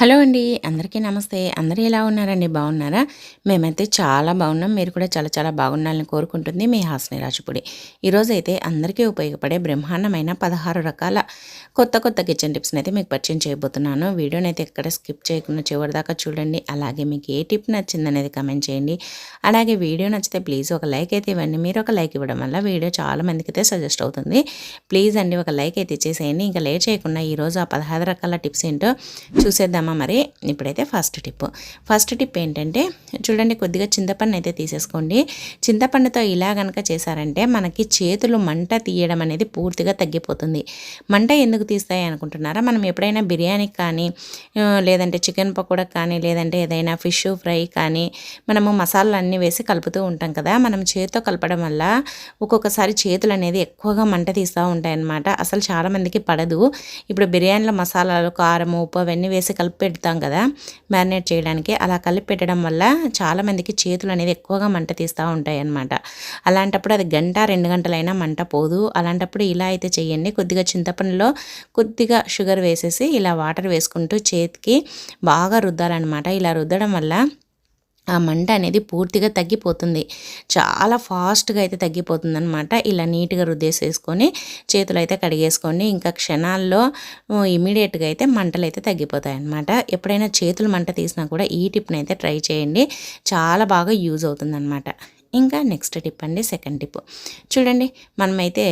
Hello అండి అందరికీ నమస్తే. అందరూ ఎలా ఉన్నారండి? బాగున్నారా? మేమైతే చాలా బాగున్నాం. మీరు కూడా చాలా చాలా బాగుండాలని కోరుకుంటుంది మీ హాస్ని రాజుపుడి. ఈరోజు అయితే అందరికీ ఉపయోగపడే బ్రహ్మాండమైన పదహారు రకాల కొత్త కొత్త కిచెన్ టిప్స్ని అయితే మీకు పరిచయం చేయబోతున్నాను. వీడియోని అయితే ఎక్కడ స్కిప్ చేయకుండా చివరి దాకా చూడండి. అలాగే మీకు ఏ టిప్ నచ్చిందనేది కమెంట్ చేయండి. అలాగే వీడియో నచ్చితే ప్లీజ్ ఒక లైక్ అయితే ఇవ్వండి. మీరు ఒక లైక్ ఇవ్వడం వల్ల వీడియో చాలా మందికి అయితే సజెస్ట్ అవుతుంది. ప్లీజ్ అండి ఒక లైక్ అయితే ఇచ్చేసేయండి. ఇంకా లేట్ చేయకుండా ఈరోజు ఆ పదహారు రకాల టిప్స్ ఏంటో చూసేద్దామా? మరి? ఇప్పుడైతే ఫస్ట్ టిప్ ఫస్ట్ టిప్ ఏంటంటే చూడండి కొద్దిగా చింతపండు అయితే తీసేసుకోండి. చింతపండుతో ఇలా కనుక చేశారంటే మనకి చేతులు మంట తీయడం అనేది పూర్తిగా తగ్గిపోతుంది. మంట ఎందుకు తీస్తాయి అనుకుంటున్నారా? మనం ఎప్పుడైనా బిర్యానీకి కానీ లేదంటే చికెన్ పకోడా కానీ లేదంటే ఏదైనా ఫిష్ ఫ్రై కానీ మనము మసాలాలు అన్నీ వేసి కలుపుతూ ఉంటాం కదా. మనం చేతితో కలపడం వల్ల ఒక్కొక్కసారి చేతులు అనేది ఎక్కువగా మంట తీస్తూ ఉంటాయి అన్నమాట అసలు చాలామందికి పడదు. ఇప్పుడు బిర్యానీలో మసాలాలు కారం ఉప్పు అవన్నీ వేసి కలిపి పెడతాం కదా మ్యారినేట్ చేయడానికి. అలా కలిపి పెట్టడం వల్ల చాలామందికి చేతులు అనేది ఎక్కువగా మంట తీస్తూ ఉంటాయి అన్నమాట అలాంటప్పుడు అది గంట రెండు గంటలైనా మంట పోదు. అలాంటప్పుడు ఇలా అయితే చేయండి. కొద్దిగా చింతపండులో కొద్దిగా షుగర్ వేసేసి ఇలా వాటర్ వేసుకుంటూ చేతికి బాగా రుద్దాలన్నమాట. ఇలా రుద్దడం వల్ల ఆ మంట అనేది పూర్తిగా తగ్గిపోతుంది. చాలా ఫాస్ట్గా అయితే తగ్గిపోతుంది అనమాట ఇలా నీట్గా రుద్దేసేసుకొని చేతులు అయితే కడిగేసుకోండి ఇంకా క్షణాల్లో ఇమీడియట్గా అయితే మంటలు అయితే తగ్గిపోతాయి అనమాట ఎప్పుడైనా చేతులు మంట తీసినా కూడా ఈ టిప్ని అయితే ట్రై చేయండి. చాలా బాగా యూజ్ అవుతుంది అనమాట ఇంకా నెక్స్ట్ టిప్ అండి సెకండ్ టిప్. చూడండి మనమైతే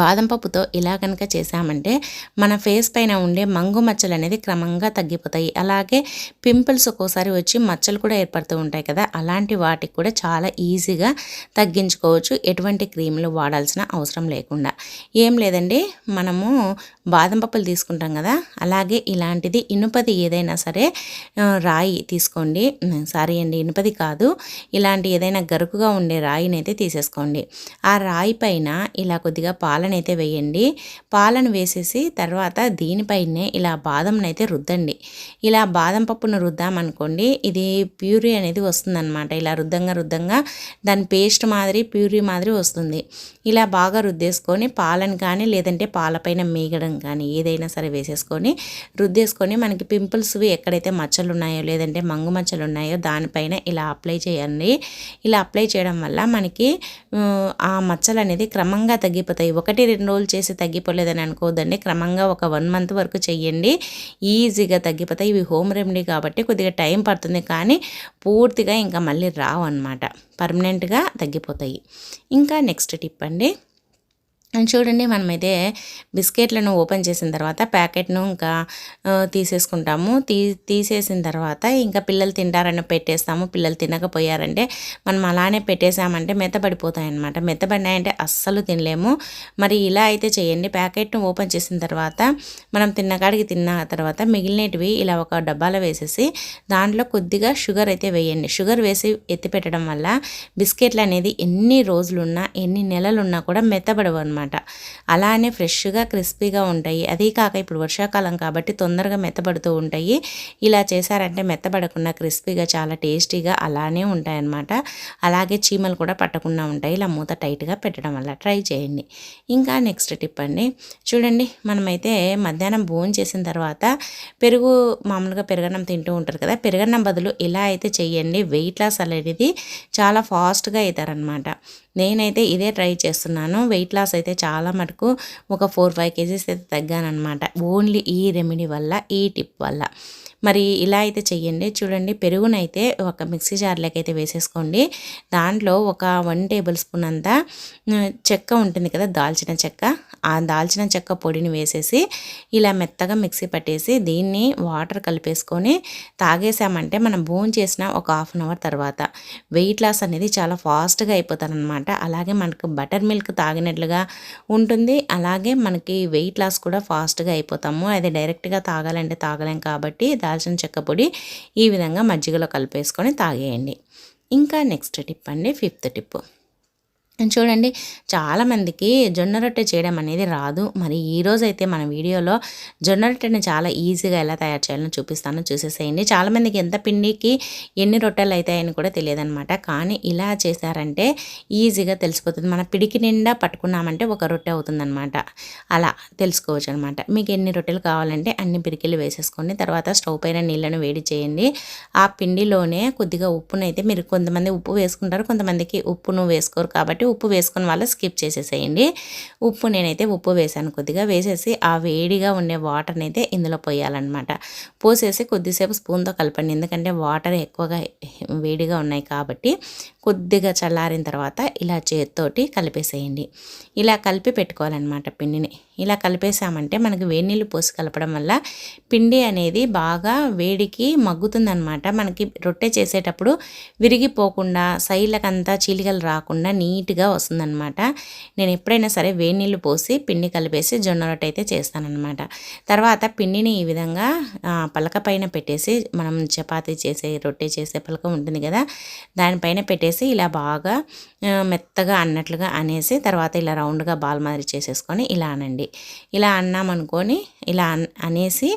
బాదం పప్పుతో ఇలా కనుక చేసామంటే మన ఫేస్ పైన ఉండే మంగు మచ్చలు అనేది క్రమంగా తగ్గిపోతాయి. అలాగే పింపుల్స్ ఒక్కోసారి వచ్చి మచ్చలు కూడా ఏర్పడుతూ ఉంటాయి కదా అలాంటి వాటికి కూడా చాలా ఈజీగా తగ్గించుకోవచ్చు. ఎటువంటి క్రీములు వాడాల్సిన అవసరం లేకుండా. ఏం లేదండి మనము బాదం పప్పులు తీసుకుంటాం కదా అలాగే ఇలాంటిది ఇనుపది ఏదైనా సరే రాయి తీసుకోండి. సారీ అండి ఇనుపది కాదు. ఇలాంటి ఏదైనా గరుకుగా ఉండే రాయిని అయితే తీసేసుకోండి. ఆ రాయి పైన ఇలా కొద్దిగా పాలనైతే వేయండి. పాలను వేసేసి తర్వాత దీనిపైనే ఇలా బాదంనైతే రుద్దండి. ఇలా బాదం పప్పును రుద్దామనుకోండి ఇది ప్యూరీ అనేది వస్తుందన్నమాట. ఇలా రుద్దంగా రుద్దంగా దాని పేస్ట్ మాదిరి ప్యూరీ మాదిరి వస్తుంది. ఇలా బాగా రుద్దేసుకొని పాలను కానీ లేదంటే పాలపైన మీగడం కానీ ఏదైనా సరే వేసేసుకొని రుద్దేసుకొని మనకి పింపుల్స్వి ఎక్కడైతే మచ్చలు ఉన్నాయో లేదంటే మంగు మచ్చలు ఉన్నాయో దానిపైన ఇలా అప్లై చేయండి. ఇలా అప్లై చేయడం వల్ల మనకి ఆ మచ్చలు అనేది క్రమంగా తగ్గిపోతాయి. ఒకటి రెండు రోజులు చేసి తగ్గిపోలేదని అనుకోవద్దండి. క్రమంగా ఒక వన్ మంత్ వరకు చెయ్యండి. ఈజీగా తగ్గిపోతాయి. ఇవి హోమ్ రెమెడీ కాబట్టి కొద్దిగా టైం పడుతుంది కానీ పూర్తిగా ఇంకా మళ్ళీ రావు అనమాట పర్మనెంట్గా తగ్గిపోతాయి. ఇంకా నెక్స్ట్ టిప్ అండి. చూడండి మనమైతే బిస్కెట్లను ఓపెన్ చేసిన తర్వాత ప్యాకెట్ను ఇంకా తీసేసుకుంటాము. తీ తీసేసిన తర్వాత ఇంకా పిల్లలు తింటారని పెట్టేస్తాము. పిల్లలు తినకపోయారంటే మనం అలానే పెట్టేసామంటే మెత్తబడిపోతాయి అనమాట మెత్తబడినాయంటే అస్సలు తినలేము. మరి ఇలా అయితే చేయండి. ప్యాకెట్ను ఓపెన్ చేసిన తర్వాత మనం తిన్నకాడికి తిన్న తర్వాత మిగిలినవి ఇలా ఒక డబ్బాలో వేసేసి దాంట్లో కొద్దిగా షుగర్ అయితే వేయండి. షుగర్ వేసి ఎత్తి పెట్టడం వల్ల బిస్కెట్లు అనేది ఎన్ని రోజులున్నా ఎన్ని నెలలున్నా కూడా మెత్తబడవు అనమాట అనమాట అలానే ఫ్రెష్గా క్రిస్పీగా ఉంటాయి. అదీ కాక ఇప్పుడు వర్షాకాలం కాబట్టి తొందరగా మెత్తబడుతూ ఉంటాయి. ఇలా చేశారంటే మెత్తబడకుండా క్రిస్పీగా చాలా టేస్టీగా అలానే ఉంటాయన్నమాట. అలాగే చీమలు కూడా పట్టకుండా ఉంటాయి. ఇలా మూత టైట్గా పెట్టడం వల్ల ట్రై చేయండి. ఇంకా నెక్స్ట్ టిప్ అండి. చూడండి మనమైతే మధ్యాహ్నం భోజనం చేసిన తర్వాత పెరుగు మామూలుగా పెరగన్నం తింటూ ఉంటారు కదా పెరగన్నం బదులు ఇలా అయితే చేయండి వెయిట్ లాస్ అనేది చాలా ఫాస్ట్గా అవుతారనమాట నేనైతే ఇదే ట్రై చేస్తున్నాను. వెయిట్ లాస్ అయితే చాలా మటుకు ఒక ఫోర్ ఫైవ్ కేజీస్ అయితే తగ్గానమాట ఓన్లీ ఈ రెమెడీ వల్ల ఈ టిప్ వల్ల. మరి ఇలా అయితే చెయ్యండి. చూడండి పెరుగునైతే ఒక మిక్సీ జార్లోకి అయితే వేసేసుకోండి. దాంట్లో ఒక వన్ టేబుల్ స్పూన్ అంతా చెక్క ఉంటుంది కదా దాల్చిన చెక్క. ఆ దాల్చిన చెక్క పొడిని వేసేసి ఇలా మెత్తగా మిక్సీ పట్టేసి దీన్ని వాటర్ కలిపేసుకొని తాగేసామంటే మనం బోన్ చేసిన ఒక హాఫ్ అన్ అవర్ తర్వాత వెయిట్ లాస్ అనేది చాలా ఫాస్ట్గా అనమాట. అలాగే మనకు బటర్ మిల్క్ తాగినట్లుగా ఉంటుంది. అలాగే మనకి వెయిట్ లాస్ కూడా ఫాస్ట్గా అయిపోతాము. అది డైరెక్ట్గా తాగాలంటే తాగలేం కాబట్టి దాల్చిన చెక్క పొడి ఈ విధంగా మజ్జిగలో కలిపేసుకొని తాగేయండి. ఇంకా నెక్స్ట్ టిప్ అండి ఫిఫ్త్ టిప్. చూడండి చాలామందికి జొన్న రొట్టె చేయడం అనేది రాదు. మరి ఈరోజు అయితే మన వీడియోలో జొన్న రొట్టెని చాలా ఈజీగా ఎలా తయారు చేయాలని చూపిస్తాను చూసేసేయండి. చాలామందికి ఎంత పిండికి ఎన్ని రొట్టెలు అవుతాయని కూడా తెలియదనమాట. కానీ ఇలా చేశారంటే ఈజీగా తెలిసిపోతుంది. మన పిడికి నిండా పట్టుకున్నామంటే ఒక రొట్టె అవుతుందన్నమాట అలా తెలుసుకోవచ్చు అనమాట మీకు ఎన్ని రొట్టెలు కావాలంటే అన్ని పిడికిలు వేసేసుకోండి. తర్వాత స్టవ్ పైన నీళ్ళను వేడి చేయండి. ఆ పిండిలోనే కొద్దిగా ఉప్పునైతే మీరు కొంతమంది ఉప్పు వేసుకుంటారు కొంతమందికి ఉప్పును వేసుకోరు కాబట్టి ఉప్పు వేసుకుని వాళ్ళు స్కిప్ చేసేసేయండి. ఉప్పు నేనైతే ఉప్పు వేసాను కొద్దిగా. వేసేసి ఆ వేడిగా ఉండే వాటర్ని అయితే ఇందులో పోయాలన్నమాట. పోసేసి కొద్దిసేపు స్పూన్తో కలపండి. ఎందుకంటే వాటర్ ఎక్కువగా వేడిగా ఉన్నాయి కాబట్టి కొద్దిగా చల్లారిన తర్వాత ఇలా చేతితోటి కలిపేసేయండి. ఇలా కలిపి పెట్టుకోవాలన్నమాట పిండిని. ఇలా కలిపేసామంటే మనకి వేడి నీళ్ళు పోసి కలపడం వల్ల పిండి అనేది బాగా వేడికి మగ్గుతుందనమాట మనకి రొట్టె చేసేటప్పుడు విరిగిపోకుండా సైడ్లకంతా చీలికలు రాకుండా నీట్గా వస్తుందనమాట నేను ఎప్పుడైనా సరే వేడి నీళ్ళు పోసి పిండి కలిపేసి జొన్న రొట్టె అయితే చేస్తానన్నమాట. తర్వాత పిండిని ఈ విధంగా పలక పైన పెట్టేసి మనం చపాతీ చేసే రొట్టె చేసే పలక ఉంటుంది కదా దానిపైన పెట్టేసి ఇలా బాగా మెత్తగా అన్నట్లుగా అనేసి తర్వాత ఇలా రౌండ్గా బాల్ మాదిరి చేసేసుకొని ఇలా అనండి. ఇలా అన్నామనుకొని ఇలా అనేసి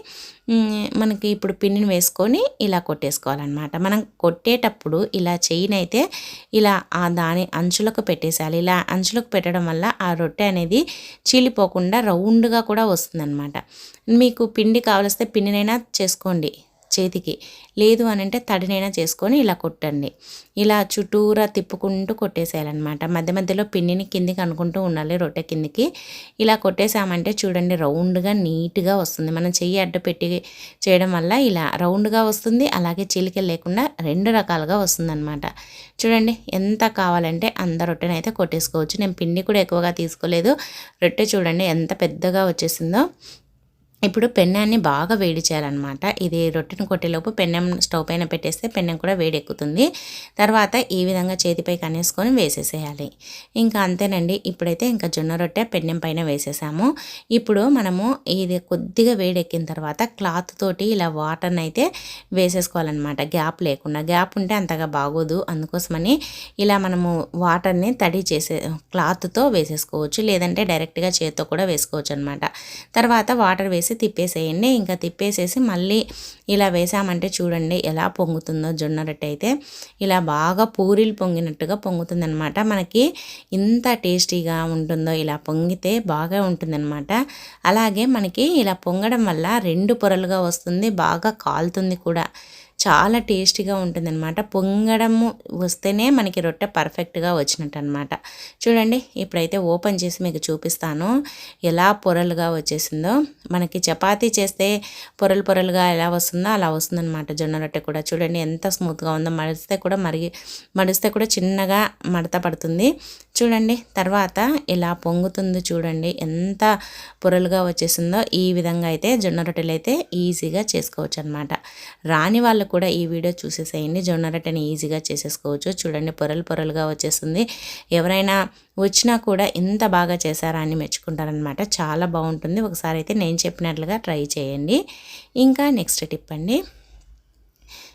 మనకి ఇప్పుడు పిన్నిని వేసుకొని ఇలా కొట్టేసుకోవాలన్నమాట. మనం కొట్టేటప్పుడు ఇలా అయితే ఇలా ఆ దాని అంచులకు పెట్టేసాలి ఇలా అంచులకు పెట్టడం వల్ల ఆ రొట్టె అనేది చీలిపోకుండా రౌండ్గా కూడా వస్తుందన్నమాట. మీకు పిండి కావలిస్తే పిండినైనా చేసుకోండి. చేతికి. లేదు అని అంటే తడినైనా చేసుకొని ఇలా కొట్టండి. ఇలా చుట్టూరా తిప్పుకుంటూ కొట్టేసేయాలన్నమాట. మధ్య మధ్యలో పిండిని కిందికి అనుకుంటూ ఉండాలి రొట్టె కిందికి. ఇలా కొట్టేసామంటే చూడండి రౌండ్గా నీట్గా వస్తుంది. మనం చెయ్యి అడ్డు పెట్టి చేయడం వల్ల ఇలా రౌండ్గా వస్తుంది అలాగే చిలిక లేకుండా రెండు రకాలుగా వస్తుందన్నమాట. చూడండి ఎంత కావాలంటే అంత రొట్టెనైతే అయితే కొట్టేసుకోవచ్చు. నేను పిండి కూడా ఎక్కువగా తీసుకోలేదు. రొట్టె చూడండి ఎంత పెద్దగా వచ్చేసిందో. ఇప్పుడు పెన్నాన్ని బాగా వేడి చేయాలన్నమాట. ఇది రొట్టెను కొట్టేలోపు పెన్నెం స్టవ్ పైన పెట్టేస్తే పెన్నెం కూడా వేడెక్కుతుంది. తర్వాత ఈ విధంగా చేతిపై కనేసుకొని వేసేసేయాలి. ఇంకా అంతేనండి. ఇప్పుడైతే ఇంకా జొన్న రొట్టె పెన్నెం పైన వేసేసాము. ఇప్పుడు మనము ఇది కొద్దిగా వేడెక్కిన తర్వాత క్లాత్ తోటి ఇలా వాటర్ని అయితే వేసేసుకోవాలన్నమాట. గ్యాప్ లేకుండా. గ్యాప్ ఉంటే అంతగా బాగోదు. అందుకోసమని ఇలా మనము వాటర్ని తడి చేసే క్లాత్తో వేసేసుకోవచ్చు. లేదంటే డైరెక్ట్గా చేతితో కూడా వేసుకోవచ్చు అనమాట తర్వాత వాటర్ వేసి వేసి తిప్పేసేయండి. ఇంకా తిప్పేసేసి మళ్ళీ ఇలా వేసామంటే చూడండి ఎలా పొంగుతుందో జొన్న రొట్టె అయితే. ఇలా బాగా పూరీలు పొంగినట్టుగా పొంగుతుందనమాట మనకి ఇంత టేస్టీగా ఉంటుందో ఇలా పొంగితే బాగా ఉంటుందన్నమాట. అలాగే మనకి ఇలా పొంగడం వల్ల రెండు పొరలుగా వస్తుంది బాగా కాలుతుంది కూడా. చాలా టేస్టీగా ఉంటుందన్నమాట. పొంగడము వస్తేనే మనకి రొట్టె పర్ఫెక్ట్గా వచ్చినట్టు అనమాట చూడండి ఇప్పుడైతే ఓపెన్ చేసి మీకు చూపిస్తాను. ఎలా పొరలుగా వచ్చేసిందో. మనకి చపాతీ చేస్తే పొరలు పొరలుగా ఎలా వస్తుందో అలా వస్తుందన్నమాట జొన్న రొట్టె కూడా. చూడండి ఎంత స్మూత్గా ఉందో. మడిస్తే కూడా మరిగి మడిస్తే కూడా చిన్నగా మడత పడుతుంది. చూడండి తర్వాత ఇలా పొంగుతుంది చూడండి ఎంత పొరలుగా వచ్చేసిందో ఈ విధంగా అయితే జొన్న రొట్టెలు అయితే ఈజీగా చేసుకోవచ్చు అనమాట రాని వాళ్ళు కూడా ఈ వీడియో చూసేసేయండి జొన్న రొట్టెని ఈజీగా చేసేసుకోవచ్చు. చూడండి పొరలు పొరలుగా వచ్చేస్తుంది ఎవరైనా వచ్చినా కూడా ఇంత బాగా చేశారా అని మెచ్చుకుంటారనమాట చాలా బాగుంటుంది. ఒకసారి అయితే నేను చెప్పినట్లుగా ట్రై చేయండి. ఇంకా నెక్స్ట్ టిప్ అండి.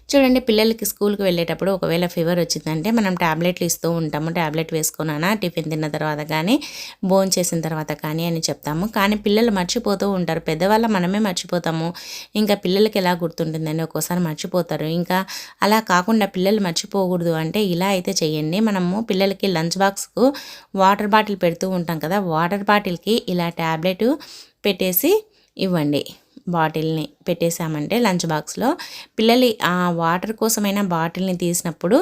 చూడండి పిల్లలకి స్కూల్కి వెళ్ళేటప్పుడు ఒకవేళ ఫీవర్ వచ్చిందంటే మనం ట్యాబ్లెట్లు ఇస్తూ ఉంటాము. ట్యాబ్లెట్ వేసుకున్నానా టిఫిన్ తిన్న తర్వాత కానీ బోన్ చేసిన తర్వాత కానీ అని చెప్తాము. కానీ పిల్లలు మర్చిపోతూ ఉంటారు. పెద్దవాళ్ళ మనమే మర్చిపోతాము. ఇంకా పిల్లలకి ఎలా గుర్తుంటుందని ఒక్కోసారి మర్చిపోతారు. ఇంకా అలా కాకుండా పిల్లలు మర్చిపోకూడదు అంటే ఇలా అయితే చేయండి మనము పిల్లలకి లంచ్ బాక్స్కు వాటర్ బాటిల్ పెడుతూ ఉంటాం కదా వాటర్ బాటిల్కి ఇలా ట్యాబ్లెట్ పెట్టేసి ఇవ్వండి. బాటిల్ని పెట్టేశామంటే లంచ్ బాక్స్లో. పిల్లలు ఆ వాటర్ కోసమైన బాటిల్ని తీసినప్పుడు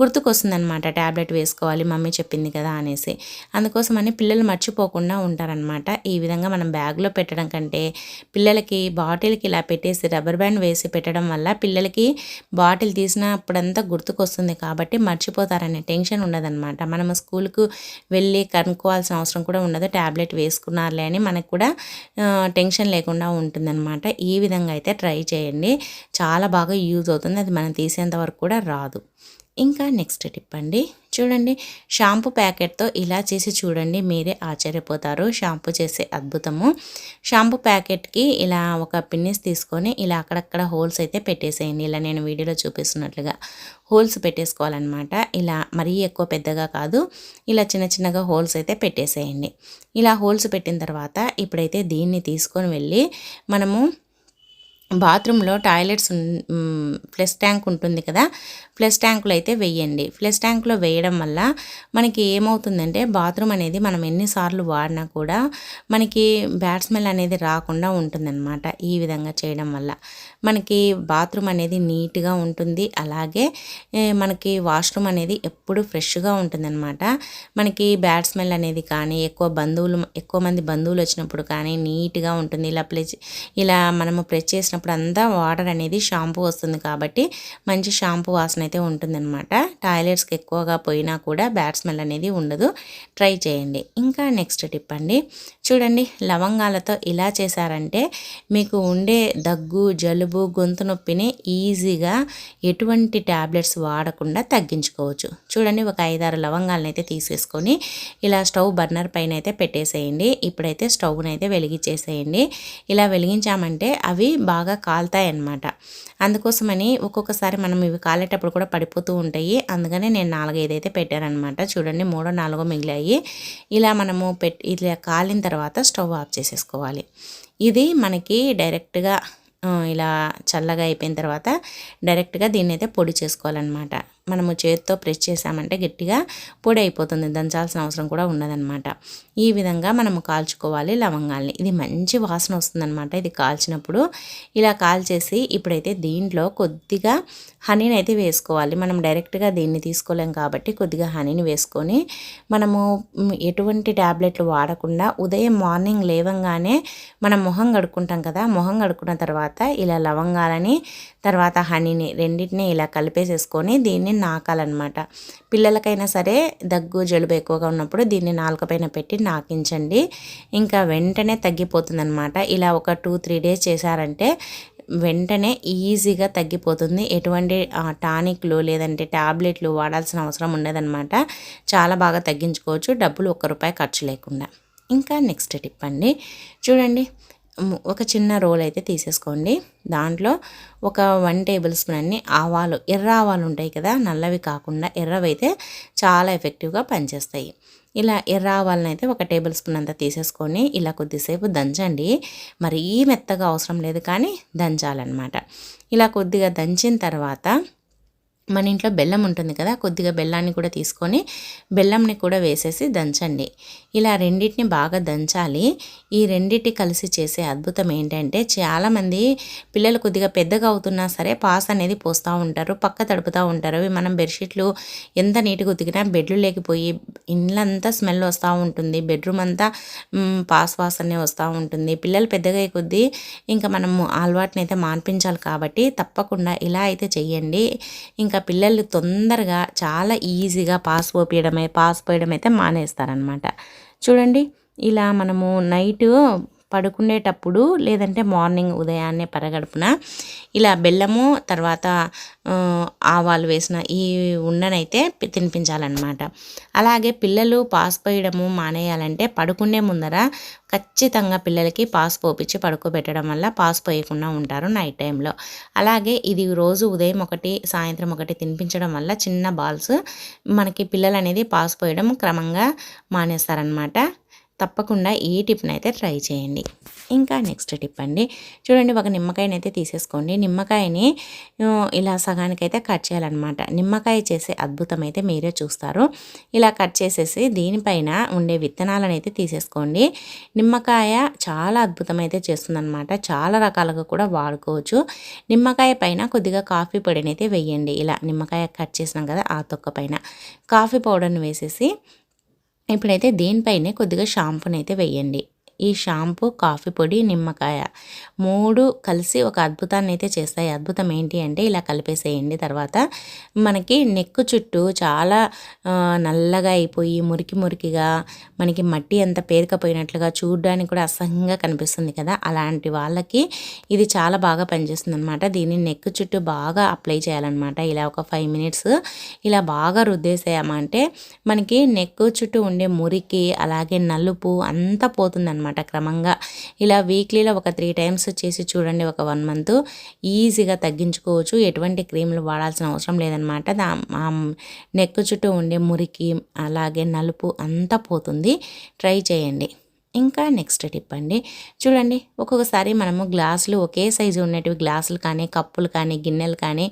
గుర్తుకొస్తుందనమాట ట్యాబ్లెట్ వేసుకోవాలి మమ్మీ చెప్పింది కదా అనేసి. అందుకోసమని పిల్లలు మర్చిపోకుండా ఉంటారనమాట ఈ విధంగా మనం బ్యాగ్లో పెట్టడం కంటే పిల్లలకి బాటిల్కి ఇలా పెట్టేసి రబ్బర్ బ్యాండ్ వేసి పెట్టడం వల్ల పిల్లలకి బాటిల్ తీసినప్పుడంతా గుర్తుకొస్తుంది కాబట్టి మర్చిపోతారనే టెన్షన్ ఉండదన్నమాట. మనం స్కూల్కు వెళ్ళి కనుక్కోవాల్సిన అవసరం కూడా ఉండదు ట్యాబ్లెట్ వేసుకున్నారులే అని మనకు కూడా టెన్షన్ లేకుండా ఉంటుందన్నమాట. ఈ విధంగా అయితే ట్రై చేయండి. చాలా బాగా యూజ్ అవుతుంది. అది మనం తీసేంత వరకు కూడా రాదు. ఇంకా నెక్స్ట్ టిప్ అండి. చూడండి షాంపూ ప్యాకెట్తో ఇలా చేసి చూడండి మీరే ఆశ్చర్యపోతారు. షాంపూ చేసే అద్భుతము. షాంపూ ప్యాకెట్కి ఇలా ఒక పిన్నిస్ తీసుకొని ఇలా అక్కడక్కడ హోల్స్ అయితే పెట్టేసేయండి. ఇలా నేను వీడియోలో చూపిస్తున్నట్లుగా హోల్స్ పెట్టేసుకోవాలన్నమాట. ఇలా మరీ ఎక్కువ పెద్దగా కాదు ఇలా చిన్న చిన్నగా హోల్స్ అయితే పెట్టేసేయండి. ఇలా హోల్స్ పెట్టిన తర్వాత ఇప్పుడైతే దీన్ని తీసుకొని వెళ్ళి మనము బాత్రూంలో టాయిలెట్స్ ఫ్లెస్ ట్యాంక్ ఉంటుంది కదా ఫ్లెస్ ట్యాంకులో అయితే వేయండి. ఫ్లెస్ ట్యాంకులో వేయడం వల్ల మనకి ఏమవుతుందంటే బాత్రూమ్ అనేది మనం ఎన్నిసార్లు వాడినా కూడా మనకి బ్యాడ్ స్మెల్ అనేది రాకుండా ఉంటుందన్నమాట ఈ విధంగా చేయడం వల్ల. మనకి బాత్రూమ్ అనేది నీట్గా ఉంటుంది అలాగే మనకి వాష్రూమ్ అనేది ఎప్పుడు ఫ్రెష్గా ఉంటుందన్నమాట. మనకి బ్యాడ్ స్మెల్ అనేది కానీ ఎక్కువ బంధువులు ఎక్కువ మంది బంధువులు వచ్చినప్పుడు కానీ నీట్గా ఉంటుంది. ఇలా ప్లెచ్ ఇలా మనము ప్రెస్ చేసిన చేసినప్పుడు అంతా వాటర్ అనేది షాంపూ వస్తుంది కాబట్టి మంచి షాంపూ వాసన అయితే ఉంటుందన్నమాట. టాయిలెట్స్కి ఎక్కువగా పోయినా కూడా బ్యాడ్ స్మెల్ అనేది ఉండదు. ట్రై చేయండి. ఇంకా నెక్స్ట్ టిప్ అండి. చూడండి లవంగాలతో ఇలా చేశారంటే మీకు ఉండే దగ్గు జలుబు గొంతు నొప్పిని ఈజీగా ఎటువంటి ట్యాబ్లెట్స్ వాడకుండా తగ్గించుకోవచ్చు. చూడండి ఒక ఐదారు లవంగాలను అయితే తీసేసుకొని ఇలా స్టవ్ బర్నర్ పైన అయితే పెట్టేసేయండి. ఇప్పుడైతే స్టవ్ని అయితే వెలిగించేసేయండి ఇలా వెలిగించామంటే అవి బాగా కాలుతాయి అన్నమాట అందుకోసమని ఒక్కొక్కసారి మనం ఇవి కాలేటప్పుడు కూడా పడిపోతూ ఉంటాయి. అందుకనే నేను నాలుగైదు అయితే పెట్టానమాట చూడండి మూడో నాలుగో మిగిలాయి. ఇలా మనము పెట్టి ఇలా కాలిన తర్వాత స్టవ్ ఆఫ్ చేసేసుకోవాలి. ఇది మనకి డైరెక్ట్గా ఇలా చల్లగా అయిపోయిన తర్వాత డైరెక్ట్గా దీన్ని అయితే పొడి చేసుకోవాలన్నమాట. మనము చేతితో ప్రెస్ చేసామంటే గట్టిగా పొడి అయిపోతుంది. దంచాల్సిన అవసరం కూడా ఉండదన్నమాట ఈ విధంగా మనము కాల్చుకోవాలి లవంగాల్ని. ఇది మంచి వాసన వస్తుందన్నమాట. ఇది కాల్చినప్పుడు ఇలా కాల్చేసి ఇప్పుడైతే దీంట్లో కొద్దిగా హనీని అయితే వేసుకోవాలి. మనం డైరెక్ట్గా దీన్ని తీసుకోలేం కాబట్టి కొద్దిగా హనీని వేసుకొని మనము ఎటువంటి ట్యాబ్లెట్లు వాడకుండా ఉదయం మార్నింగ్ లేవంగానే మనం మొహం కడుక్కుంటాం కదా మొహం కడుక్కున్న తర్వాత ఇలా లవంగాలని తర్వాత హనీని రెండింటిని ఇలా కలిపేసేసుకొని దీన్ని దీన్ని నాకాలన్నమాట. పిల్లలకైనా సరే దగ్గు జలుబు ఎక్కువగా ఉన్నప్పుడు దీన్ని నాలుకపైన పెట్టి నాకించండి. ఇంకా వెంటనే తగ్గిపోతుందన్నమాట. ఇలా ఒక టూ త్రీ డేస్ చేశారంటే వెంటనే ఈజీగా తగ్గిపోతుంది. ఎటువంటి టానిక్లు లేదంటే ట్యాబ్లెట్లు వాడాల్సిన అవసరం ఉండదన్నమాట. చాలా బాగా తగ్గించుకోవచ్చు. డబ్బులు ఒక్క రూపాయి ఖర్చు లేకుండా. ఇంకా నెక్స్ట్ టిప్ అండి. చూడండి ఒక చిన్న రోల్ అయితే తీసేసుకోండి. దాంట్లో ఒక వన్ టేబుల్ స్పూన్ అన్ని ఆవాలు ఎర్ర ఆవాలు ఉంటాయి కదా నల్లవి కాకుండా ఎర్రవైతే చాలా ఎఫెక్టివ్గా పనిచేస్తాయి. ఇలా ఎర్ర ఆవాలను అయితే ఒక టేబుల్ స్పూన్ అంతా తీసేసుకొని ఇలా కొద్దిసేపు దంచండి. మరీ మెత్తగా అవసరం లేదు కానీ దంచాలన్నమాట. ఇలా కొద్దిగా దంచిన తర్వాత మన ఇంట్లో బెల్లం ఉంటుంది కదా కొద్దిగా బెల్లాన్ని కూడా తీసుకొని బెల్లంని కూడా వేసేసి దంచండి. ఇలా రెండింటిని బాగా దంచాలి. ఈ రెండింటి కలిసి చేసే అద్భుతం ఏంటంటే చాలామంది పిల్లలు కొద్దిగా పెద్దగా అవుతున్నా సరే పాస్ అనేది పోస్తూ ఉంటారు పక్క తడుపుతూ ఉంటారు. మనం బెడ్షీట్లు ఎంత నీట్గా ఉతికినా బెడ్లు లేకపోయి ఇండ్లంతా స్మెల్ వస్తూ ఉంటుంది బెడ్రూమ్ అంతా పాస్ వాసనే వస్తూ ఉంటుంది. పిల్లలు పెద్దగా కొద్దీ ఇంకా మనము అలవాటుని అయితే మాన్పించాలి కాబట్టి తప్పకుండా ఇలా అయితే చెయ్యండి. ఇంకా ఇంకా పిల్లలు తొందరగా చాలా ఈజీగా పాస్ పోపియడమే పాస్ పోయడం అయితే మానేస్తారనమాట చూడండి ఇలా మనము నైట్ పడుకునేటప్పుడు లేదంటే మార్నింగ్ ఉదయాన్నే పరగడుపున ఇలా బెల్లము తర్వాత ఆవాలు వేసిన ఈ ఉండనైతే తినిపించాలన్నమాట. అలాగే పిల్లలు పాస్ పోయడము మానేయాలంటే పడుకునే ముందర ఖచ్చితంగా పిల్లలకి పాస్ పోపించి పడుకోబెట్టడం వల్ల పాస్ పోయకుండా ఉంటారు నైట్ టైంలో. అలాగే ఇది రోజు ఉదయం ఒకటి సాయంత్రం ఒకటి తినిపించడం వల్ల చిన్న బాల్స్ మనకి పిల్లలు అనేది పాస్ పోయడం క్రమంగా మానేస్తారనమాట తప్పకుండా ఈ టిప్ని అయితే ట్రై చేయండి. ఇంకా నెక్స్ట్ టిప్ అండి. చూడండి ఒక నిమ్మకాయని అయితే తీసేసుకోండి. నిమ్మకాయని ఇలా సగానికైతే కట్ చేయాలన్నమాట. నిమ్మకాయ చేసే అద్భుతం అయితే మీరే చూస్తారు. ఇలా కట్ చేసేసి దీనిపైన ఉండే విత్తనాలను అయితే తీసేసుకోండి. నిమ్మకాయ చాలా అద్భుతం అయితే చేస్తుందన్నమాట. చాలా రకాలుగా కూడా వాడుకోవచ్చు. నిమ్మకాయ పైన కొద్దిగా కాఫీ పొడిని అయితే వేయండి. ఇలా నిమ్మకాయ కట్ చేసినాం కదా ఆ తొక్క పైన. కాఫీ పౌడర్ని వేసేసి ఇప్పుడైతే దీనిపైనే కొద్దిగా షాంపూని అయితే వేయండి. ఈ షాంపూ కాఫీ పొడి నిమ్మకాయ మూడు కలిసి ఒక అద్భుతాన్ని అయితే చేస్తాయి. అద్భుతం ఏంటి అంటే ఇలా కలిపేసేయండి. తర్వాత మనకి నెక్కు చుట్టూ చాలా నల్లగా అయిపోయి మురికి మురికిగా మనకి మట్టి అంత పేరుకపోయినట్లుగా చూడడానికి కూడా అసహ్యంగా కనిపిస్తుంది కదా. అలాంటి వాళ్ళకి ఇది చాలా బాగా పనిచేస్తుంది అనమాట దీన్ని నెక్ చుట్టూ బాగా అప్లై చేయాలన్నమాట. ఇలా ఒక ఫైవ్ మినిట్స్ ఇలా బాగా రుద్దేసేయమంటే మనకి నెక్ చుట్టూ ఉండే మురికి అలాగే నలుపు అంతా పోతుందన్నమాట. క్రమంగా. ఇలా వీక్లీలో ఒక త్రీ టైమ్స్ చేసి చూడండి ఒక వన్ మంత్ ఈజీగా తగ్గించుకోవచ్చు. ఎటువంటి క్రీములు వాడాల్సిన అవసరం లేదనమాట. దా నెక్ చుట్టూ ఉండే మురికి అలాగే నలుపు అంతా పోతుంది. ట్రై చేయండి. ఇంకా నెక్స్ట్ టిప్ అండి. చూడండి ఒక్కొక్కసారి మనము గ్లాసులు ఒకే సైజు ఉన్నటివి గ్లాసులు కానీ కప్పులు కానీ గిన్నెలు కానీ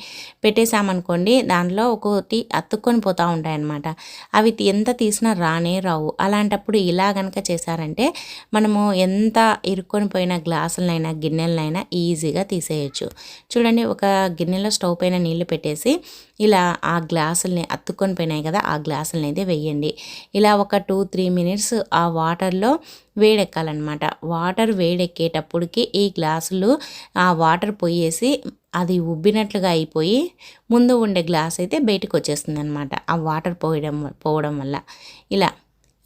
పెట్టేసామనుకోండి దాంట్లో ఒక్కొక్కటి అతుక్కొని పోతూ ఉంటాయన్నమాట. అవి ఎంత తీసినా రానే రావు. అలాంటప్పుడు ఇలా కనుక చేశారంటే మనము ఎంత ఇరుక్కొని పోయిన గ్లాసులనైనా గిన్నెలనైనా ఈజీగా తీసేయచ్చు. చూడండి ఒక గిన్నెలో స్టవ్ పైన నీళ్ళు పెట్టేసి ఇలా ఆ గ్లాసుల్ని అత్తుకొని పోయినాయి కదా ఆ గ్లాసులని అయితే వేయండి. ఇలా ఒక టూ త్రీ మినిట్స్ ఆ వాటర్లో వేడెక్కాలన్నమాట. వాటర్ వేడెక్కేటప్పటికి ఈ గ్లాసులు ఆ వాటర్ పోయేసి అది ఉబ్బినట్లుగా అయిపోయి ముందు ఉండే గ్లాస్ అయితే బయటకు వచ్చేస్తుంది అనమాట ఆ వాటర్ పోయడం పోవడం వల్ల. ఇలా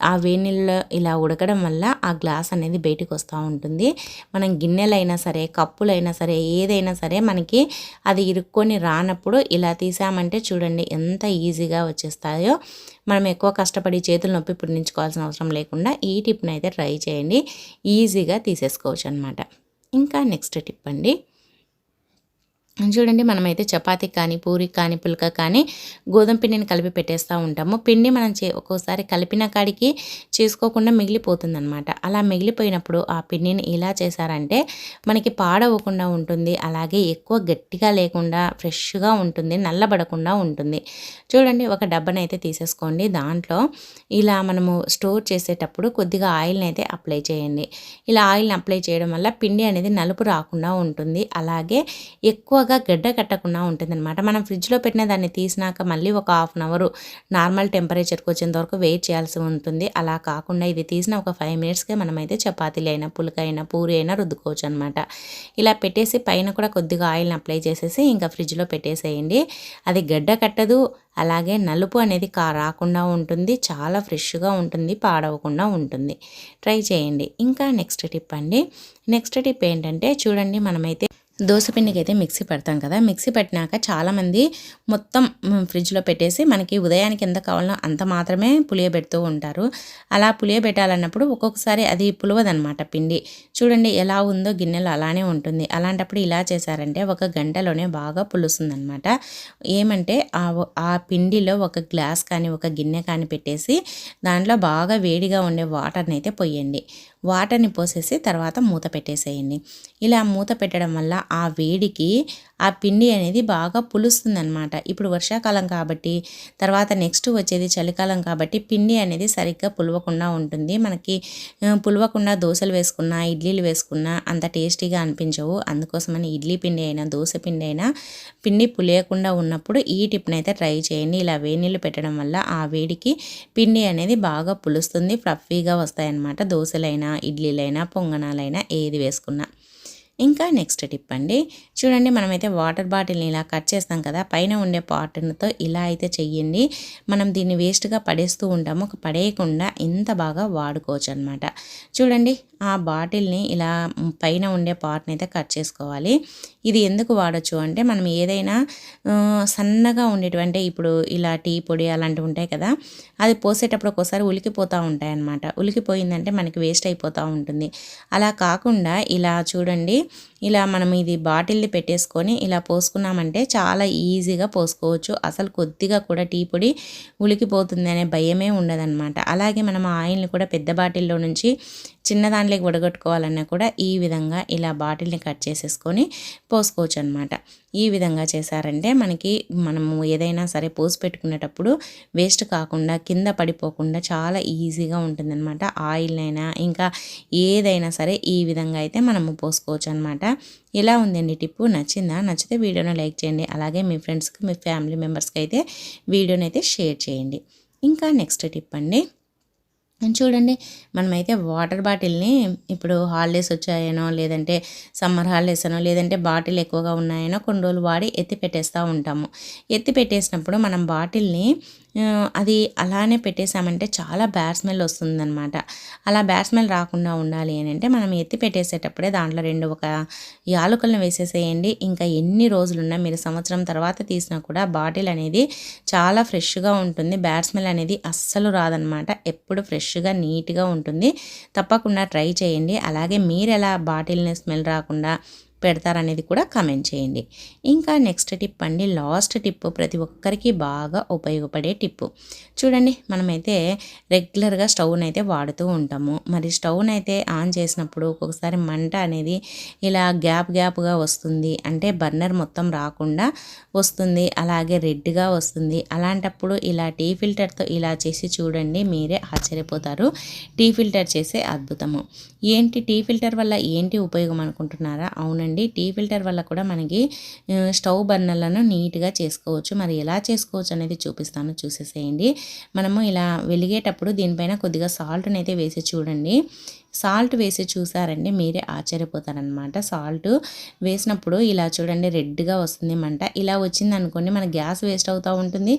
ఆ వేణిల్లో ఇలా ఉడకడం వల్ల ఆ గ్లాస్ అనేది బయటకు వస్తూ ఉంటుంది. మనం గిన్నెలైనా సరే కప్పులైనా సరే ఏదైనా సరే మనకి అది ఇరుక్కొని రానప్పుడు ఇలా తీసామంటే చూడండి ఎంత ఈజీగా వచ్చేస్తాయో. మనం ఎక్కువ కష్టపడి చేతులు నొప్పి పుట్టించుకోవాల్సిన అవసరం లేకుండా ఈ టిప్ని అయితే ట్రై చేయండి. ఈజీగా తీసేసుకోవచ్చు అనమాట ఇంకా నెక్స్ట్ టిప్ అండి. చూడండి మనమైతే చపాతి కానీ పూరి కానీ పుల్క కానీ గోధుమ పిండిని కలిపి పెట్టేస్తూ ఉంటాము. పిండి మనం చే ఒక్కోసారి కలిపిన కాడికి చేసుకోకుండా మిగిలిపోతుందనమాట అలా మిగిలిపోయినప్పుడు ఆ పిండిని ఇలా చేశారంటే మనకి పాడవకుండా ఉంటుంది. అలాగే ఎక్కువ గట్టిగా లేకుండా ఫ్రెష్గా ఉంటుంది నల్లబడకుండా ఉంటుంది. చూడండి ఒక డబ్బని అయితే తీసేసుకోండి. దాంట్లో ఇలా మనము స్టోర్ చేసేటప్పుడు కొద్దిగా ఆయిల్ని అయితే అప్లై చేయండి. ఇలా ఆయిల్ని అప్లై చేయడం వల్ల పిండి అనేది నలుపు రాకుండా ఉంటుంది. అలాగే ఎక్కువ బాగా గడ్డ కట్టకుండా ఉంటుందన్నమాట. మనం ఫ్రిడ్జ్లో పెట్టిన దాన్ని తీసినాక మళ్ళీ ఒక హాఫ్ అన్ అవర్ నార్మల్ టెంపరేచర్కి వచ్చేంత వరకు వెయిట్ చేయాల్సి ఉంటుంది. అలా కాకుండా ఇది తీసిన ఒక ఫైవ్ మినిట్స్కే మనమైతే చపాతీలు అయినా పులకైనా పూరి అయినా రుద్దుకోవచ్చు అనమాట ఇలా పెట్టేసి పైన కూడా కొద్దిగా ఆయిల్ని అప్లై చేసేసి ఇంకా ఫ్రిడ్జ్లో పెట్టేసేయండి. అది గడ్డ కట్టదు అలాగే నలుపు అనేది కా రాకుండా ఉంటుంది చాలా ఫ్రెష్గా ఉంటుంది పాడవకుండా ఉంటుంది. ట్రై చేయండి. ఇంకా నెక్స్ట్ టిప్ అండి. నెక్స్ట్ టిప్ ఏంటంటే చూడండి మనమైతే దోశపిండికి అయితే మిక్సీ పెడతాం కదా. మిక్సీ పెట్టినాక చాలామంది మొత్తం ఫ్రిడ్జ్లో పెట్టేసి మనకి ఉదయానికి ఎంత కావాలో అంత మాత్రమే పులియబెడుతూ ఉంటారు. అలా పులియబెట్టాలన్నప్పుడు ఒక్కొక్కసారి అది పులవదనమాట పిండి. చూడండి ఎలా ఉందో గిన్నెలో అలానే ఉంటుంది. అలాంటప్పుడు ఇలా చేశారంటే ఒక గంటలోనే బాగా పులుస్తుందనమాట ఏమంటే ఆ ఆ పిండిలో ఒక గ్లాస్ కానీ ఒక గిన్నె కానీ పెట్టేసి దాంట్లో బాగా వేడిగా ఉండే వాటర్ని అయితే పొయ్యండి వాటర్ని పోసేసి తర్వాత మూత పెట్టేసేయండి. ఇలా మూత పెట్టడం వల్ల ఆ వేడికి ఆ పిండి అనేది బాగా పులుస్తుందనమాట ఇప్పుడు వర్షాకాలం కాబట్టి తర్వాత నెక్స్ట్ వచ్చేది చలికాలం కాబట్టి పిండి అనేది సరిగ్గా పులవకుండా ఉంటుంది. మనకి పులవకుండా దోశలు వేసుకున్నా ఇడ్లీలు వేసుకున్నా అంత టేస్టీగా అనిపించవు. అందుకోసమని ఇడ్లీ పిండి అయినా దోశ పిండి అయినా పిండి పులియకుండా ఉన్నప్పుడు ఈ టిప్ని అయితే ట్రై చేయండి. ఇలా వేడినీళ్ళు పెట్టడం వల్ల ఆ వేడికి పిండి అనేది బాగా పులుస్తుంది ఫ్లఫీగా వస్తాయన్నమాట దోశలైనా ఇడ్లీలైనా పొంగనాలైనా ఏది వేసుకున్నా. ఇంకా నెక్స్ట్ టిప్ అండి. చూడండి మనమైతే వాటర్ బాటిల్ని ఇలా కట్ చేస్తాం కదా పైన ఉండే పాటర్తో ఇలా అయితే చెయ్యండి. మనం దీన్ని వేస్ట్గా పడేస్తూ ఉంటాము పడేయకుండా ఇంత బాగా వాడుకోవచ్చు అనమాట చూడండి ఆ బాటిల్ని ఇలా పైన ఉండే పార్ట్ని అయితే కట్ చేసుకోవాలి. ఇది ఎందుకు వాడచ్చు అంటే మనం ఏదైనా సన్నగా ఉండేటువంటి ఇప్పుడు ఇలా టీ పొడి అలాంటివి ఉంటాయి కదా అది పోసేటప్పుడు ఒక్కోసారి ఉలికిపోతూ ఉంటాయి అన్నమాట ఉలికిపోయిందంటే మనకి వేస్ట్ అయిపోతూ ఉంటుంది. అలా కాకుండా ఇలా చూడండి ఇలా మనం ఇది బాటిల్ని పెట్టేసుకొని ఇలా పోసుకున్నామంటే చాలా ఈజీగా పోసుకోవచ్చు. అసలు కొద్దిగా కూడా టీ పొడి ఉలికిపోతుంది అనే భయమే ఉండదన్నమాట. అలాగే మనం ఆయిల్ని కూడా పెద్ద బాటిల్లో నుంచి చిన్నదాని దాంట్లోకి వడగట్టుకోవాలన్నా కూడా ఈ విధంగా ఇలా బాటిల్ని కట్ చేసేసుకొని పోసుకోవచ్చు అనమాట ఈ విధంగా చేశారంటే మనకి మనము ఏదైనా సరే పోసి పెట్టుకునేటప్పుడు వేస్ట్ కాకుండా కింద పడిపోకుండా చాలా ఈజీగా ఉంటుందన్నమాట. అయినా ఇంకా ఏదైనా సరే ఈ విధంగా అయితే మనము పోసుకోవచ్చు అనమాట ఎలా ఉందండి టిప్పు? నచ్చిందా? నచ్చితే వీడియోను లైక్ చేయండి. అలాగే మీ ఫ్రెండ్స్కి మీ ఫ్యామిలీ మెంబర్స్కి అయితే వీడియోని అయితే షేర్ చేయండి. ఇంకా నెక్స్ట్ టిప్ అండి. చూడండి మనమైతే వాటర్ బాటిల్ని ఇప్పుడు హాలిడేస్ వచ్చాయనో లేదంటే సమ్మర్ హాలిడేస్ అనో లేదంటే బాటిల్ ఎక్కువగా ఉన్నాయనో కొన్ని రోజులు వాడి ఎత్తి పెట్టేస్తూ ఉంటాము. ఎత్తి పెట్టేసినప్పుడు మనం బాటిల్ని అది అలానే పెట్టేసామంటే చాలా బ్యాడ్ స్మెల్ వస్తుందన్నమాట. అలా బ్యాడ్ స్మెల్ రాకుండా ఉండాలి అని అంటే మనం ఎత్తి పెట్టేసేటప్పుడే దాంట్లో రెండు ఒక యాలకులను వేసేసేయండి. ఇంకా ఎన్ని రోజులున్నా మీరు సంవత్సరం తర్వాత తీసినా కూడా బాటిల్ అనేది చాలా ఫ్రెష్గా ఉంటుంది. బ్యాడ్ స్మెల్ అనేది అస్సలు రాదనమాట ఎప్పుడు ఫ్రెష్ ఫ్రెష్గా నీట్గా ఉంటుంది. తప్పకుండా ట్రై చేయండి. అలాగే మీరు ఎలా బాటిల్ని స్మెల్ రాకుండా పెడతారనేది కూడా కమెంట్ చేయండి. ఇంకా నెక్స్ట్ టిప్ అండి లాస్ట్ టిప్ ప్రతి ఒక్కరికి బాగా ఉపయోగపడే టిప్పు చూడండి మనమైతే రెగ్యులర్గా స్టవ్ని అయితే వాడుతూ ఉంటాము. మరి స్టవ్ని అయితే ఆన్ చేసినప్పుడు ఒక్కొక్కసారి మంట అనేది ఇలా గ్యాప్ గ్యాప్గా వస్తుంది. అంటే బర్నర్ మొత్తం రాకుండా వస్తుంది అలాగే రెడ్గా వస్తుంది. అలాంటప్పుడు ఇలా టీ ఫిల్టర్తో ఇలా చేసి చూడండి మీరే ఆశ్చర్యపోతారు. టీ ఫిల్టర్ చేసే అద్భుతము. ఏంటి టీ ఫిల్టర్ వల్ల ఏంటి ఉపయోగం అనుకుంటున్నారా? అవునండి. అండి టీ ఫిల్టర్ వల్ల కూడా మనకి స్టవ్ బర్నర్లను నీట్గా చేసుకోవచ్చు. మరి ఎలా చేసుకోవచ్చు అనేది చూపిస్తాను. చూసేసేయండి. మనము ఇలా వెలిగేటప్పుడు దీనిపైన కొద్దిగా సాల్ట్ని అయితే వేసి చూడండి. సాల్ట్ వేసి చూసారండి మీరే ఆశ్చర్యపోతారనమాట. సాల్ట్ వేసినప్పుడు ఇలా చూడండి రెడ్గా వస్తుంది మంట. ఇలా వచ్చింది అనుకోండి మన గ్యాస్ వేస్ట్ అవుతూ ఉంటుంది.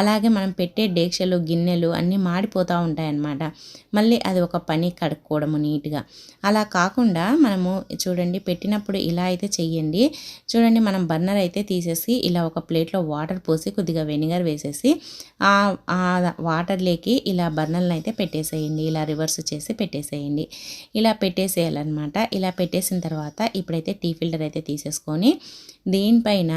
అలాగే మనం పెట్టే డేక్షలు గిన్నెలు అన్నీ మాడిపోతూ ఉంటాయన్నమాట మళ్ళీ అది ఒక పని కడుక్కోవడము నీట్గా. అలా కాకుండా మనము చూడండి పెట్టినప్పుడు ఇలా అయితే చెయ్యండి. చూడండి మనం బర్నర్ అయితే తీసేసి ఇలా ఒక ప్లేట్లో వాటర్ పోసి కొద్దిగా వెనిగర్ వేసేసి ఆ వాటర్లోకి ఇలా బర్నర్ని అయితే పెట్టేసేయండి. ఇలా రివర్స్ చేసి పెట్టేసేయండి. ఇలా పెట్టేసేయాలన్నమాట. ఇలా పెట్టేసిన తర్వాత ఇప్పుడైతే టీ ఫిల్టర్ అయితే తీసేసుకొని దీనిపైన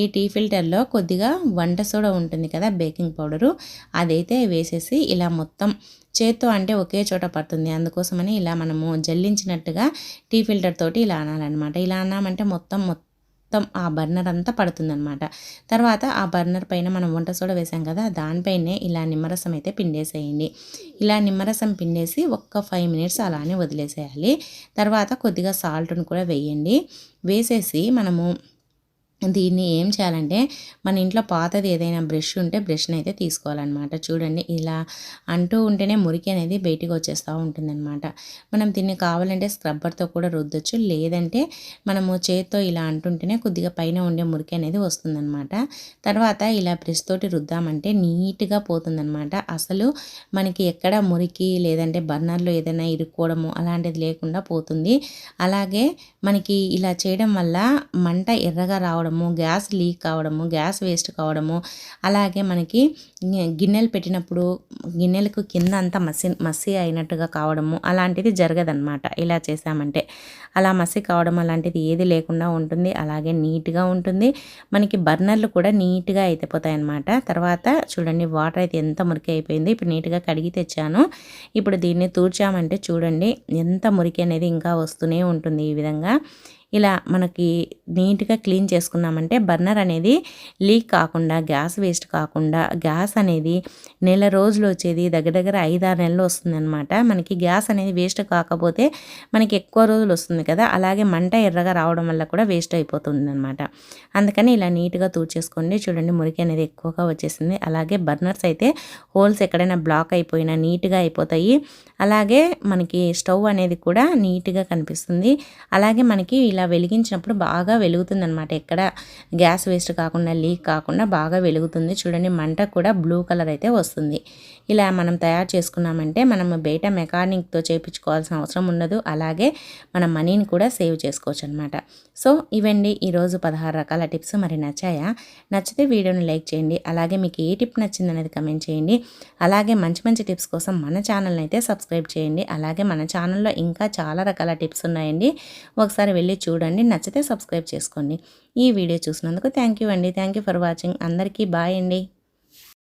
ఈ టీ ఫిల్టర్లో కొద్దిగా వంట సోడా ఉంటుంది కదా బేకింగ్ పౌడరు అదైతే వేసేసి ఇలా మొత్తం చేత్తో అంటే ఒకే చోట పడుతుంది. అందుకోసమని ఇలా మనము జల్లించినట్టుగా టీ ఫిల్టర్ తోటి ఇలా అనాలన్నమాట. ఇలా అన్నామంటే మొత్తం మొత్తం మొత్తం ఆ బర్నర్ అంతా పడుతుందనమాట తర్వాత ఆ బర్నర్ పైన మనం వంట సోడా వేసాం కదా దానిపైనే ఇలా నిమ్మరసం అయితే పిండేసేయండి. ఇలా నిమ్మరసం పిండేసి ఒక్క ఫైవ్ మినిట్స్ అలానే వదిలేసేయాలి. తర్వాత కొద్దిగా సాల్ట్ను కూడా వేయండి. వేసేసి మనము దీన్ని ఏం చేయాలంటే మన ఇంట్లో పాతది ఏదైనా బ్రష్ ఉంటే బ్రష్ని అయితే తీసుకోవాలన్నమాట. చూడండి ఇలా అంటూ ఉంటేనే మురికి అనేది బయటికి వచ్చేస్తూ ఉంటుందన్నమాట. మనం దీన్ని కావాలంటే స్క్రబ్బర్తో కూడా రుద్దొచ్చు. లేదంటే మనము చేత్తో ఇలా అంటుంటేనే కొద్దిగా పైన ఉండే మురికి అనేది వస్తుందన్నమాట. తర్వాత ఇలా బ్రష్ తోటి రుద్దామంటే నీట్గా పోతుందన్నమాట. అసలు మనకి ఎక్కడ మురికి లేదంటే బర్నర్లో ఏదైనా ఇరుక్కోవడము అలాంటిది లేకుండా పోతుంది. అలాగే మనకి ఇలా చేయడం వల్ల మంట ఎర్రగా రావడం కావడము గ్యాస్ లీక్ కావడము గ్యాస్ వేస్ట్ కావడము అలాగే మనకి గిన్నెలు పెట్టినప్పుడు గిన్నెలకు కింద అంతా మసి మసి అయినట్టుగా కావడము అలాంటిది జరగదన్నమాట. ఇలా చేసామంటే అలా మసి కావడం అలాంటిది ఏది లేకుండా ఉంటుంది. అలాగే నీట్గా ఉంటుంది. మనకి బర్నర్లు కూడా నీట్గా అయిపోతాయి అన్నమాట తర్వాత చూడండి వాటర్ అయితే ఎంత మురికి అయిపోయింది ఇప్పుడు నీట్గా కడిగి తెచ్చాను. ఇప్పుడు దీన్ని తూర్చామంటే చూడండి ఎంత మురికి అనేది ఇంకా వస్తూనే ఉంటుంది ఈ విధంగా. ఇలా మనకి నీట్గా క్లీన్ చేసుకున్నామంటే బర్నర్ అనేది లీక్ కాకుండా గ్యాస్ వేస్ట్ కాకుండా గ్యాస్ అనేది నెల రోజులు వచ్చేది దగ్గర దగ్గర ఐదారు నెలలు వస్తుందన్నమాట. మనకి గ్యాస్ అనేది వేస్ట్ కాకపోతే మనకి ఎక్కువ రోజులు వస్తుంది కదా అలాగే మంట ఎర్రగా రావడం వల్ల కూడా వేస్ట్ అయిపోతుంది అనమాట అందుకని ఇలా నీట్గా తూర్చేసుకోండి చూడండి మురికి అనేది ఎక్కువగా వచ్చేసింది. అలాగే బర్నర్స్ అయితే హోల్స్ ఎక్కడైనా బ్లాక్ అయిపోయినా నీట్గా అయిపోతాయి. అలాగే మనకి స్టవ్ అనేది కూడా నీట్గా కనిపిస్తుంది. అలాగే మనకి ఇలా ఇలా వెలిగించినప్పుడు బాగా వెలుగుతుంది అనమాట ఎక్కడ గ్యాస్ వేస్ట్ కాకుండా లీక్ కాకుండా బాగా వెలుగుతుంది. చూడండి మంట కూడా బ్లూ కలర్ అయితే వస్తుంది. ఇలా మనం తయారు చేసుకున్నామంటే మనం బయట మెకానిక్తో చేయించుకోవాల్సిన అవసరం ఉండదు. అలాగే మన మనీని కూడా సేవ్ చేసుకోవచ్చు అనమాట సో ఇవండి ఈరోజు పదహారు రకాల టిప్స్. మరి నచ్చాయా? నచ్చితే వీడియోని లైక్ చేయండి. అలాగే మీకు ఏ టిప్ నచ్చింది అనేది కమెంట్ చేయండి. అలాగే మంచి మంచి టిప్స్ కోసం మన ఛానల్ని అయితే సబ్స్క్రైబ్ చేయండి. అలాగే మన ఛానల్లో ఇంకా చాలా రకాల టిప్స్ ఉన్నాయండి. ఒకసారి వెళ్ళి చూడండి నచ్చితే సబ్స్క్రైబ్ చేసుకోండి. ఈ వీడియో చూసినందుకు థ్యాంక్ యూ అండి. Thank you for watching. అందరికీ బాయ్ అండి.